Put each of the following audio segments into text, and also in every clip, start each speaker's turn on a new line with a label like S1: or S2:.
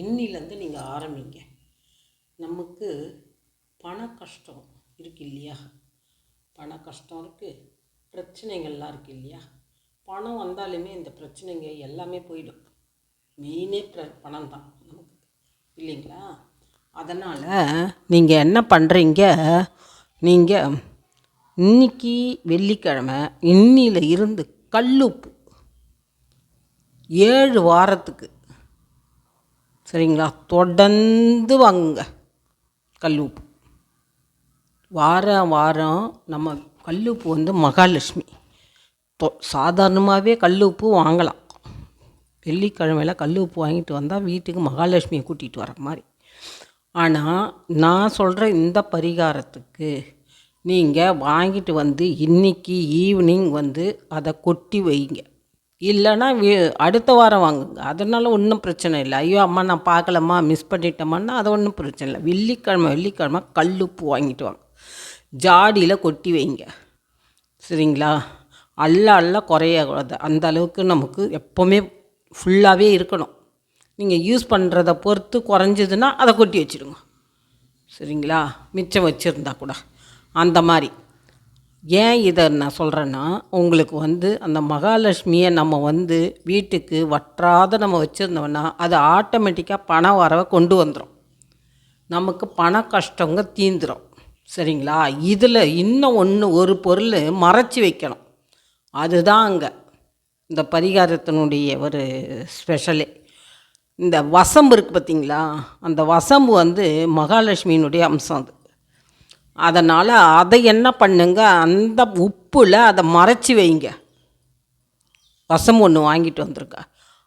S1: இன்னிலேருந்து நீங்கள் ஆரம்பிங்க. நமக்கு பண கஷ்டம் இருக்கு இல்லையா? பண கஷ்டம் இருக்குது பிரச்சனைகள்லாம் இருக்குது இல்லையா? பணம் வந்தாலுமே இந்த பிரச்சனைங்க எல்லாமே போயிடும். மெயினே ப்ர பணம் தான் நமக்கு இல்லைங்களா? அதனால் நீங்கள் என்ன பண்ணுறீங்க நீங்கள் இன்னைக்கு வெள்ளிக்கிழமை இன்னில இருந்து கல்லுப்பு ஏழு வாரத்துக்கு சரிங்களா? தொடர்ந்து வாங்குங்க. உப்பு வாரம் வாரம் நம்ம கல்லுப்பு வந்து மகாலட்சுமி. தொ சாதாரணமாகவே கல்லுப்பு வாங்கலாம். வெள்ளிக்கிழமையில் உப்பு வாங்கிட்டு வந்தால் வீட்டுக்கு மகாலட்சுமியை கூட்டிகிட்டு வர மாதிரி. ஆனால் நான் சொல்கிற இந்த பரிகாரத்துக்கு நீங்கள் வாங்கிட்டு வந்து இன்னைக்கு ஈவினிங் வந்து அதை கொட்டி வைங்க. இல்லைன்னா அடுத்த வாரம் வாங்குங்க அதனால் ஒன்றும் பிரச்சனை இல்லை. ஐயோ அம்மா நான் பார்க்கலம்மா மிஸ் பண்ணிட்டேம்மான்னா அது ஒன்றும் பிரச்சனை இல்லை. வெள்ளிக்கிழமை வெள்ளிக்கிழமை கல்லுப்பு வாங்கிட்டு வாங்க. ஜாடியில் கொட்டி வைங்க. சரிங்களா? அல்ல அல்ல குறையக்கூடாது அந்த அளவுக்கு நமக்கு எப்போவுமே ஃபுல்லாகவே இருக்கணும். நீங்கள் யூஸ் பண்ணுறத பொறுத்து குறைஞ்சதுன்னா அதை கொட்டி வச்சிடுங்க. சரிங்களா? மிச்சம் வச்சுருந்தா கூட. அந்த மாதிரி. ஏன் இதை நான் சொல்கிறேன்னா உங்களுக்கு வந்து அந்த மகாலட்சுமியை நம்ம வந்து வீட்டுக்கு வற்றாத நம்ம வச்சுருந்தோம்னா அது ஆட்டோமேட்டிக்காக பண வரவை கொண்டு வந்துடும் நமக்கு பண கஷ்டங்க தீந்துடும் சரிங்களா? இதில் இன்னும் ஒன்று ஒரு பொருள் மறைச்சி வைக்கணும். அதுதான் அங்கே இந்த பரிகாரத்தினுடைய ஒரு ஸ்பெஷலே இந்த வசம்பு இருக்குது பார்த்தீங்களா அந்த வசம்பு வந்து மகாலட்சுமியினுடைய அம்சம் அது. அதனால் அதை என்ன பண்ணுங்க? அந்த உப்பில் அதை மறைச்சி வைங்க. வசம் ஒன்று வாங்கிட்டு வந்திருக்கா.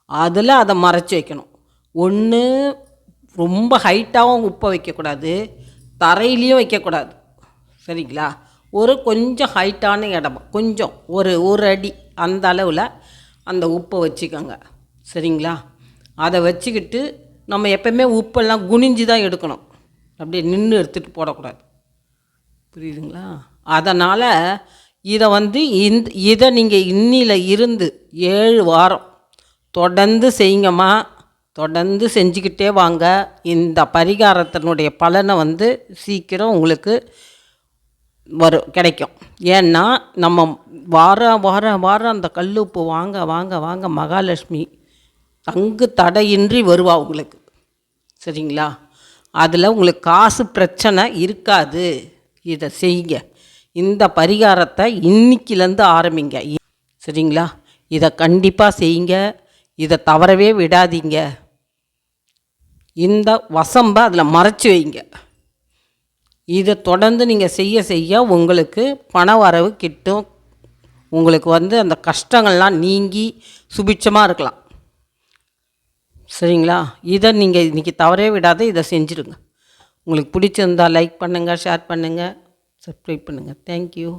S1: அதில் அதை மறைச்சி வைக்கணும். ஒன்று ரொம்ப ஹைட்டாகவும் உப்பை வைக்கக்கூடாது. தரையிலையும் வைக்கக்கூடாது. சரிங்களா? ஒரு கொஞ்சம் ஹைட்டான இடம். கொஞ்சம். ஒரு ஒரு அடி அந்த அளவில் அந்த உப்பை வச்சுக்கோங்க. சரிங்களா? அதை வச்சுக்கிட்டு நம்ம எப்போயுமே உப்பெல்லாம் குனிஞ்சு தான் எடுக்கணும். அப்படியே நின்று எடுத்துகிட்டு போடக்கூடாது. புரியுதுங்களா? அதனால் இதை வந்து இந்த இதை நீங்கள் இன்னில இருந்து ஏழு வாரம் தொடர்ந்து செய்யுங்கம்மா. தொடர்ந்து செஞ்சுக்கிட்டே வாங்க. இந்த பரிகாரத்தினுடைய பலனை வந்து சீக்கிரம் உங்களுக்கு வரும் கிடைக்கும். ஏன்னா நம்ம வாரம் வாரம் வாரம் அந்த கல் உப்பு வாங்க வாங்க வாங்க மகாலட்சுமி தங்கு தடையின்றி வருவா உங்களுக்கு. சரிங்களா? அதில் உங்களுக்கு காசு பிரச்சனை இருக்காது. இதை செய்யுங்க. இந்த பரிகாரத்தை இன்னைக்கிலேருந்து ஆரம்பிங்க. இ- சரிங்களா? இதை கண்டிப்பாக செய்யுங்க. இதை தவறவே விடாதீங்க. இந்த வசம்பை அதில் மறைச்சி வைங்க. இதை தொடர்ந்து நீங்கள் செய்ய செய்ய உங்களுக்கு பண வரவு கிட்டும். உங்களுக்கு வந்து அந்த கஷ்டங்கள்லாம் நீங்கி சுபிட்சமாக இருக்கலாம். சரிங்களா? இதை நீங்கள் இன்றைக்கி தவறே விடாத இதை செஞ்சுருங்க. உங்களுக்கு பிடிச்சிருந்தா லைக் பண்ணுங்கள் ஷேர் பண்ணுங்கள் சப்ஸ்கிரைப் பண்ணுங்கள் தேங்க்யூ